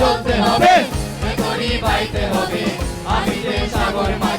চলতে হবে। পাইতে হবে। আমি সাগর মাঝি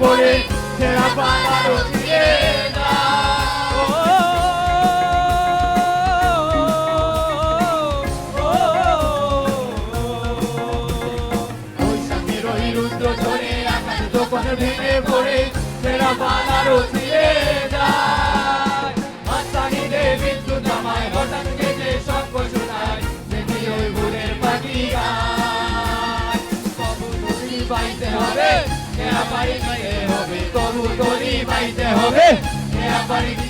ভেঙে পড়ে সেরা পালারও দিয়ে বৈশাখের ওই রুদ্র ঝড়ে আকাশ যখন ভেঙে পড়ে সেরা পালারও দিয়ে যায়। মাস্তানিতে বিদ্যুৎ আমায় হঠাৎ কেটে শঙ্খ শোনায়, দেখি ওই ভোরের পাখি গায়। তবু দড়ি বাইতে হবে? কেয়া পাড়ি দিতে হবে তবু দড়ি বাইতে হবে কেয়া পাড়ি দিতে হবে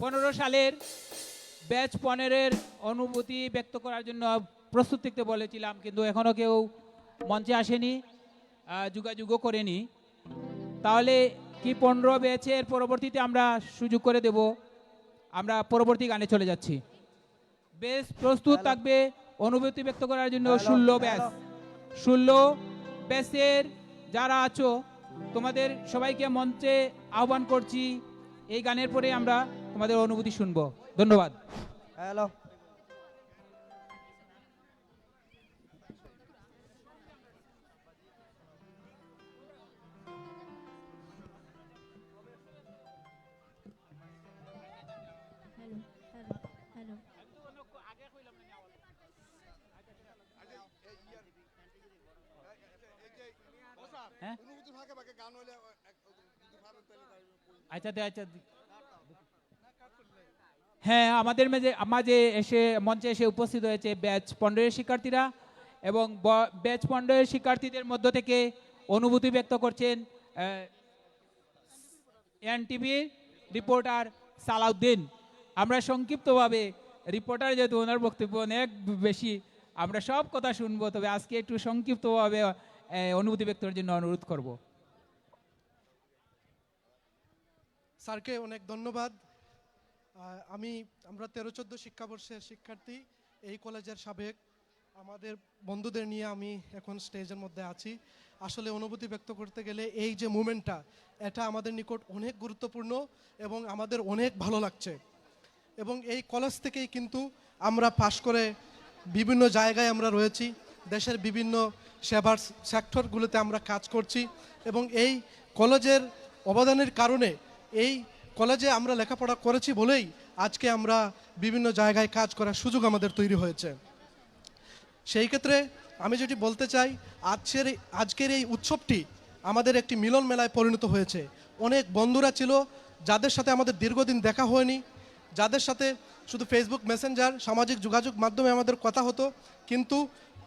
পনেরো সালের ব্যাচ পনেরের অনুভূতি ব্যক্ত করার জন্য প্রস্তুত থাকতে বলেছিলাম কিন্তু এখনও কেউ মঞ্চে আসেনি যোগাযোগও করেনি। তাহলে কি পনেরো ব্যাচের পরবর্তীতে আমরা সুযোগ করে দেব? আমরা পরবর্তী গানে চলে যাচ্ছি। বেশ প্রস্তুত থাকবে অনুভূতি ব্যক্ত করার জন্য ষোলো ব্যাচ। ষোলো ব্যাচের যারা আছো তোমাদের সবাইকে মঞ্চে আহ্বান করছি। এই গানের পরে আমরা তোমাদের অনুভূতি শুনব। ধন্যবাদ। হ্যালো। হ্যাঁ? আচ্ছা দে আচ্ছা হ্যাঁ আমাদের মাঝে মাঝে এসে, মঞ্চে এসে উপস্থিত হয়েছে ব্যাচ পনেরোয়ের শিক্ষার্থীরা এবং ব্যাচ পনেরোয়ের শিক্ষার্থীদের মধ্য থেকে অনুভূতি ব্যক্ত করছেন এনটিভির রিপোর্টার সালাউদ্দিন। আমরা সংক্ষিপ্তভাবে রিপোর্টার যেহেতু ওনার বক্তব্য অনেক বেশি, আমরা সব কথা শুনব, তবে আজকে একটু সংক্ষিপ্তভাবে অনুভূতি ব্যক্ত করার জন্য অনুরোধ করব। স্যারকে অনেক ধন্যবাদ। আমি, আমরা তেরো চোদ্দ শিক্ষাবর্ষের শিক্ষার্থী, এই কলেজের সাবেক আমাদের বন্ধুদের নিয়ে আমি এখন স্টেজের মধ্যে আছি। আসলে অনুভূতি ব্যক্ত করতে গেলে এই যে মুমেন্টটা, এটা আমাদের নিকট অনেক গুরুত্বপূর্ণ এবং আমাদের অনেক ভালো লাগছে। এবং এই কলেজ থেকেই কিন্তু আমরা পাশ করে বিভিন্ন জায়গায় আমরা রয়েছি, দেশের বিভিন্ন সেবার সেক্টরগুলোতে আমরা কাজ করছি এবং এই কলেজের অবদানের কারণে এই কলেজে আমরা লেখাপড়া করেছি বলেই আজকে আমরা বিভিন্ন জায়গায় কাজ করার সুযোগ আমাদের তৈরি হয়েছে। সেই ক্ষেত্রে আমি যেটি বলতে চাই, আজকের আজকের এই উৎসবটি আমাদের একটি মিলন মেলায় পরিণত হয়েছে। অনেক বন্ধুরা ছিল যাদের সাথে আমাদের দীর্ঘদিন দেখা হয়নি, যাদের সাথে শুধু ফেসবুক মেসেঞ্জার সামাজিক যোগাযোগ মাধ্যমে আমাদের কথা হতো, কিন্তু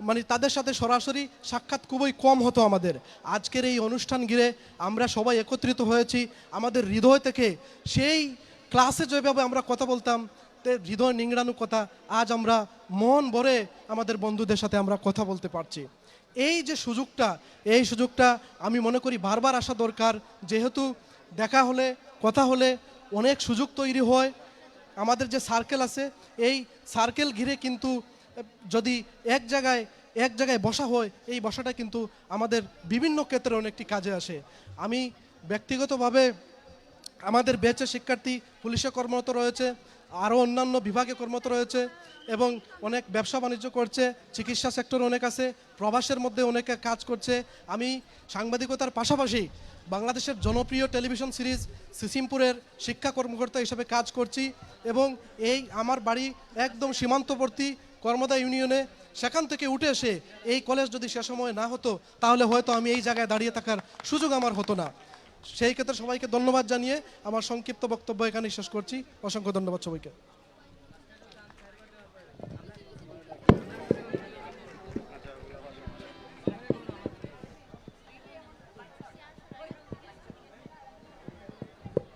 মানে তাদের সাথে সরাসরি সাক্ষাৎ খুবই কম হতো আমাদের। আজকের এই অনুষ্ঠান ঘিরে আমরা সবাই একত্রিত হয়েছি। আমাদের হৃদয় থেকে সেই ক্লাসে যেভাবে আমরা কথা বলতাম, তে হৃদয় নিংড়ানো কথা, আজ আমরা মন ভরে আমাদের বন্ধুদের সাথে আমরা কথা বলতে পারছি। এই যে সুযোগটা, এই সুযোগটা আমি মনে করি বারবার আসা দরকার। যেহেতু দেখা হলে, কথা হলে অনেক সুযোগ তৈরি হয়। আমাদের যে সার্কেল আছে, এই সার্কেল ঘিরে কিন্তু যদি এক জায়গায় এক জায়গায় বসা হয়, এই বসাটা কিন্তু আমাদের বিভিন্ন ক্ষেত্রে অনেকটি কাজে আসে। আমি ব্যক্তিগতভাবে আমাদের বেচে শিক্ষার্থী, পুলিশে কর্মরত রয়েছে, আরও অন্যান্য বিভাগে কর্মরত রয়েছে এবং অনেক ব্যবসা বাণিজ্য করছে, চিকিৎসা সেক্টর অনেক আছে, প্রবাসের মধ্যে অনেকে কাজ করছে। আমি সাংবাদিকতার পাশাপাশি বাংলাদেশের জনপ্রিয় টেলিভিশন সিরিজ সিসিমপুরের শিক্ষা কর্মকর্তা হিসেবে কাজ করছি এবং এই আমার বাড়ি একদম সীমান্তবর্তী কর্মদা ইউনিয়নে সেখান থেকে উঠে এসে এই কলেজ যদি সে সময় না হতো, তাহলে হয়তো আমি এই জায়গায় দাঁড়িয়ে থাকার সুযোগ আমার হতো না। সেই ক্ষেত্রে সবাইকে ধন্যবাদ জানিয়ে আমার সংক্ষিপ্ত বক্তব্য এখানে শেষ করছি। অসংখ্য ধন্যবাদ সবাইকে।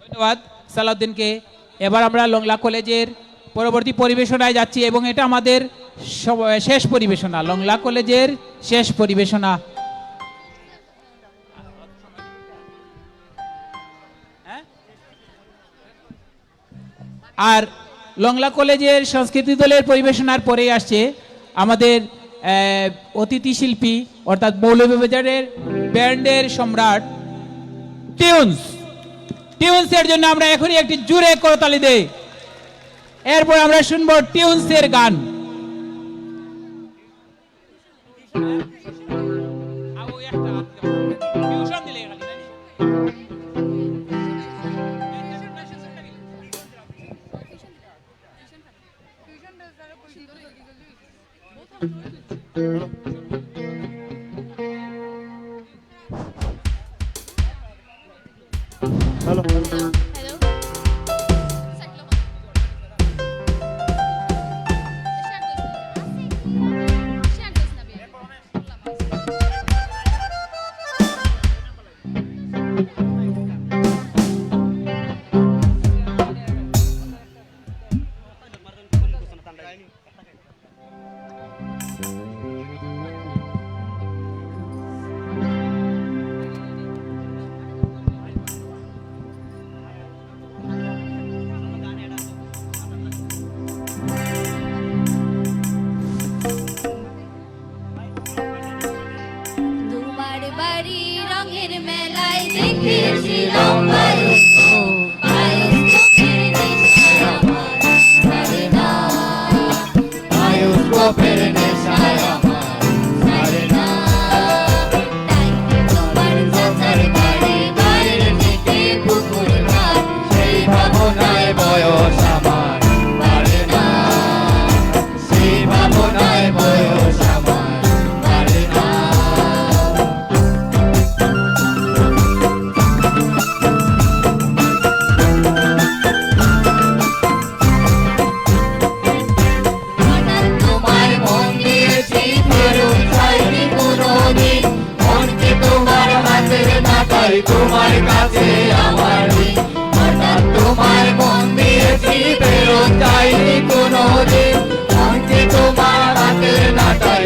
ধন্যবাদ সালাউদ্দিনকে। এবার আমরা লংলা কলেজের পরবর্তী পরিবেশনায় যাচ্ছি এবং এটা আমাদের শেষ পরিবেশনা, লংলা কলেজের শেষ পরিবেশনা? আর লংলা কলেজের সংস্কৃতি দলের পরিবেশনার পরেই আসছে আমাদের অতিথি শিল্পী, অর্থাৎ মৌলভীবাজারের ব্যান্ডের সম্রাট টিউন্স টিউন্সের জন্য আমরা এখনই একটি জুড়ে করতালি দেই এরপর আমরা শুনব টিউন্সের গান হ্যালো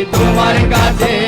तुम्हारे काजे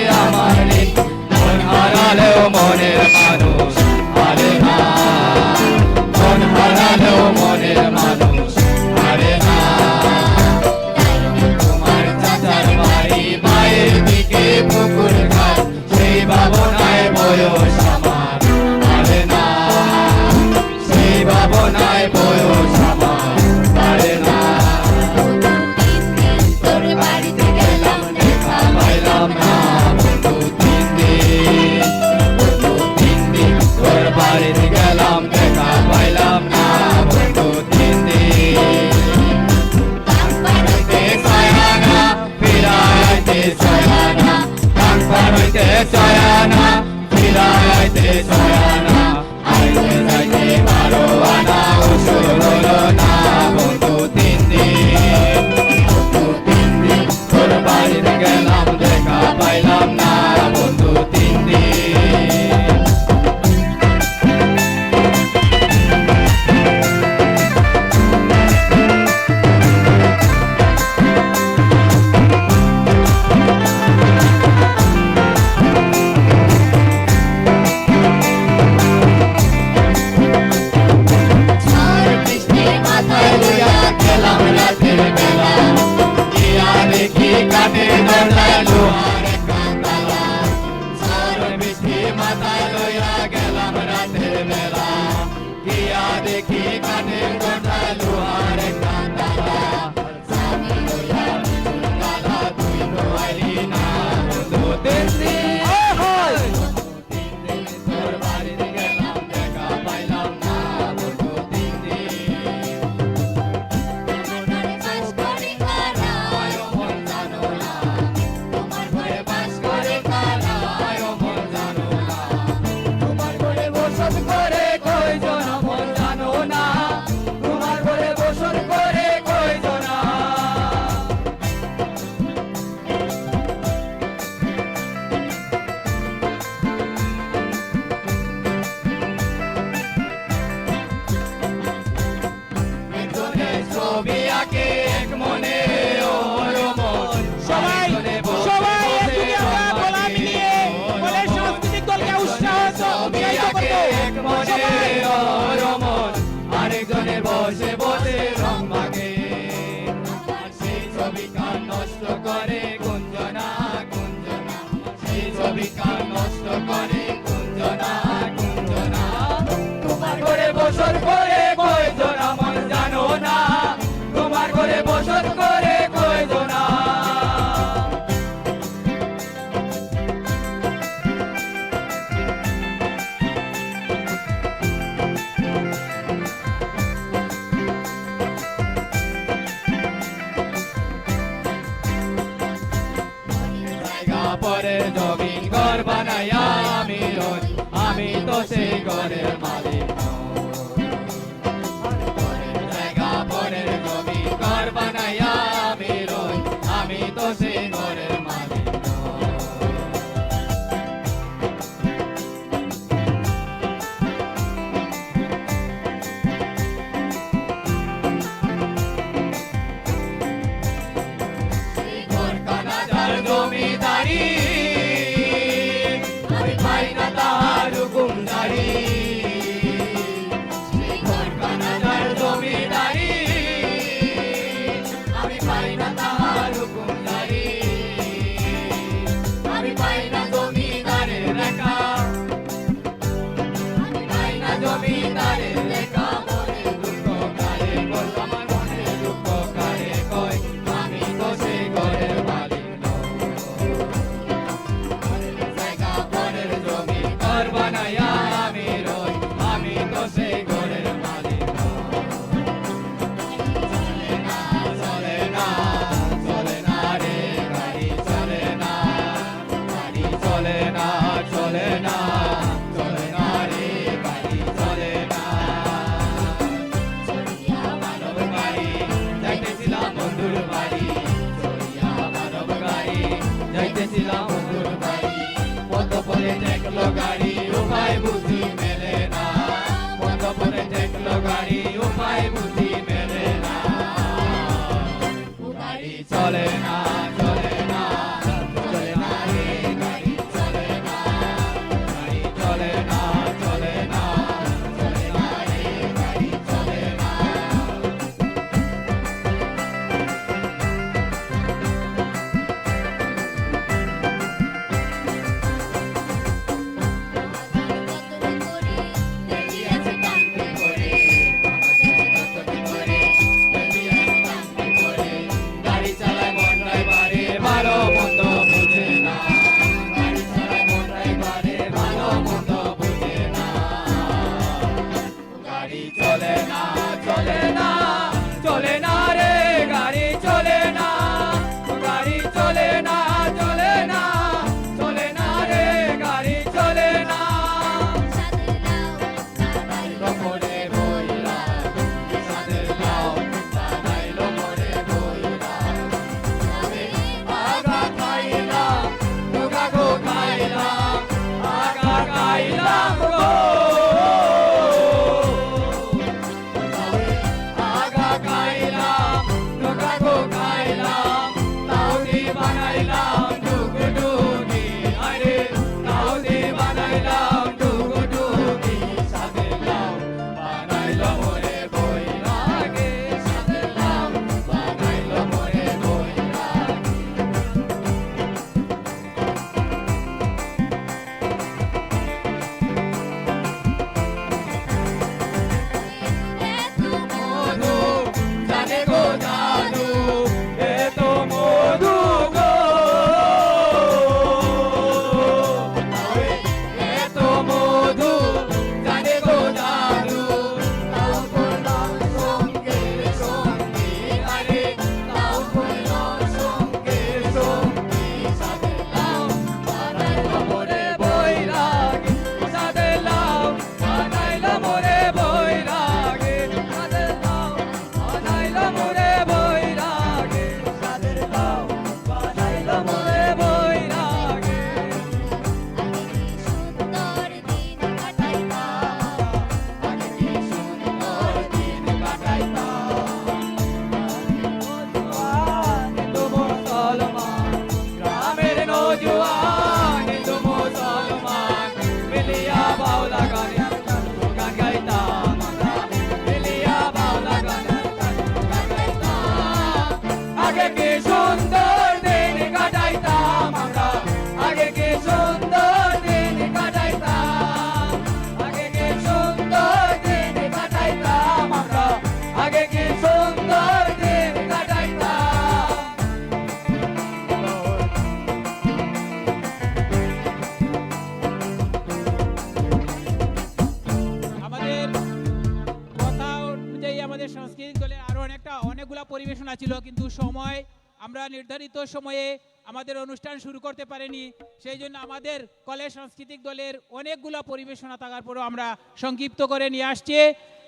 পরিবেশনা ছিল, কিন্তু সময়, আমরা নির্ধারিত সময়ে আমাদের অনুষ্ঠান শুরু করতে পারিনি। সেই জন্য আমাদের কলেজ সাংস্কৃতিক দলের অনেকগুলা পরিবেশনা থাকার পরেও আমরা সংক্ষিপ্ত করে নিয়ে আসছি।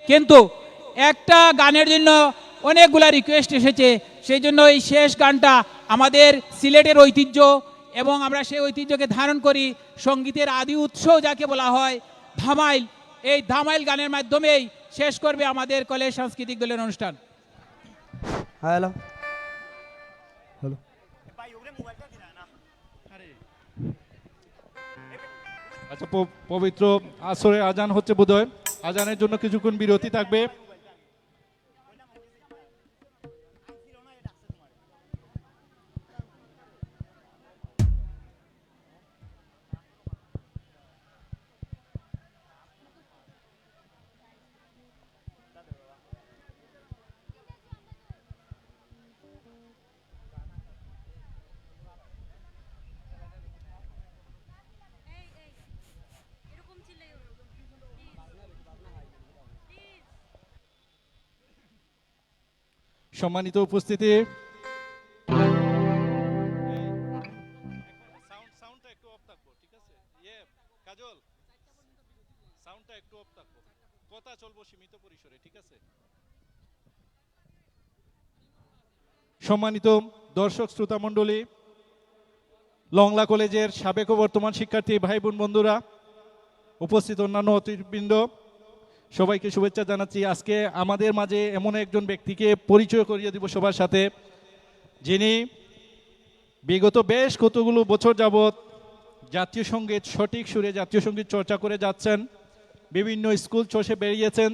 কিন্তু একটা গানের জন্য অনেকগুলা রিকোয়েস্ট এসেছে, সেই জন্য এই শেষ গানটা আমাদের সিলেটের ঐতিহ্য এবং আমরা সেই ঐতিহ্যকে ধারণ করি। সঙ্গীতের আদি উৎস যাকে বলা হয় ধামাইল। এই ধামাইল গানের মাধ্যমেই শেষ করবে আমাদের কলেজ সাংস্কৃতিক দলের অনুষ্ঠান। হ্যালো হ্যালো আচ্ছা প- পবিত্র আসরে আজান হচ্ছে বোধহয়। আজানের জন্য কিছুক্ষণ বিরতি থাকবে। সম্মানিত উপস্থিতি। ইয়ে কাজল সাউন্ডটা একটু অফ থাকব। কথা চলবো সীমিত পরিসরে ঠিক আছে? সম্মানিত দর্শক শ্রোতা মণ্ডলী লংলা কলেজের সাবেক ও বর্তমান শিক্ষার্থী ভাই বোন বন্ধুরা উপস্থিত অন্যান্য অতিথিবৃন্দ সবাইকে শুভেচ্ছা জানাচ্ছি। আজকে আমাদের মাঝে এমন একজন ব্যক্তিকে পরিচয় করিয়ে দিব সবার সাথে, যিনি বিগত বেশ কতগুলো বছর যাবৎ জাতীয় সংগীত, সঠিক সুরে জাতীয় সংগীত চর্চা করে যাচ্ছেন, বিভিন্ন স্কুল চষে বেরিয়েছেন।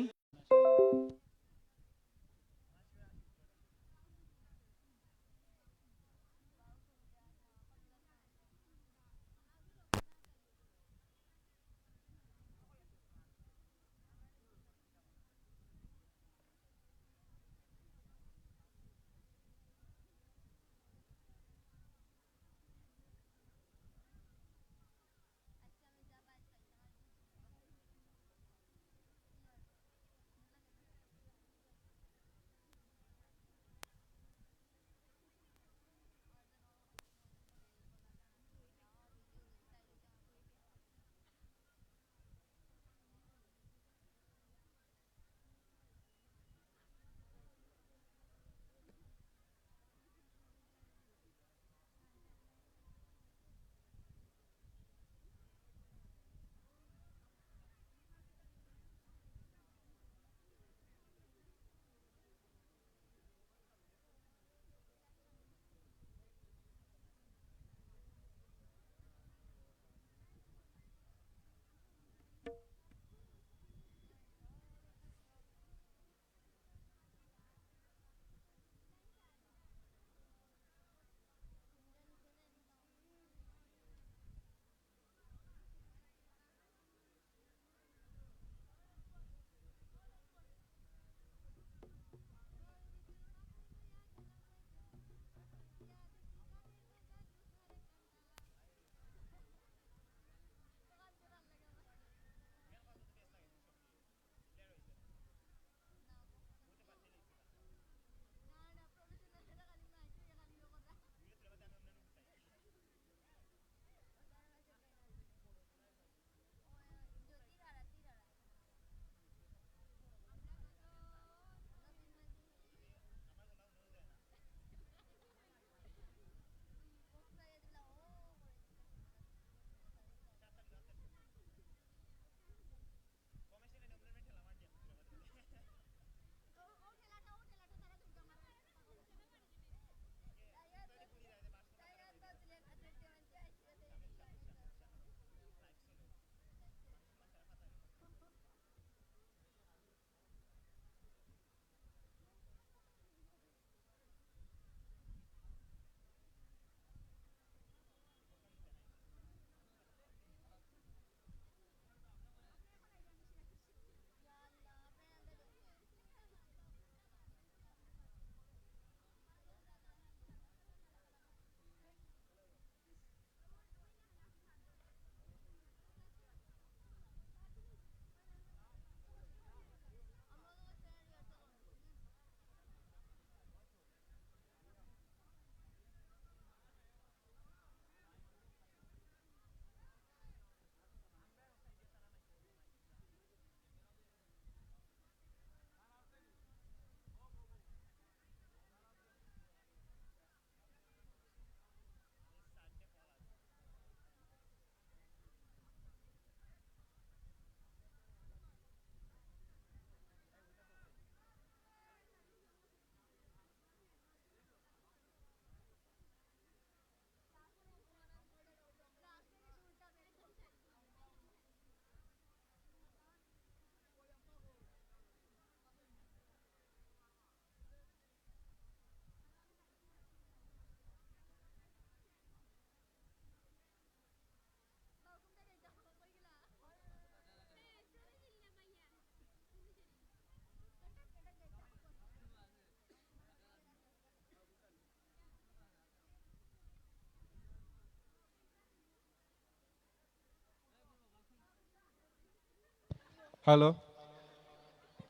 হ্যালো।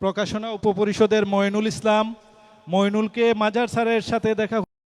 প্রকাশনা উপপরিষদের ময়নুল ইসলাম ময়নুলকে মাজার স্যারের সাথে দেখা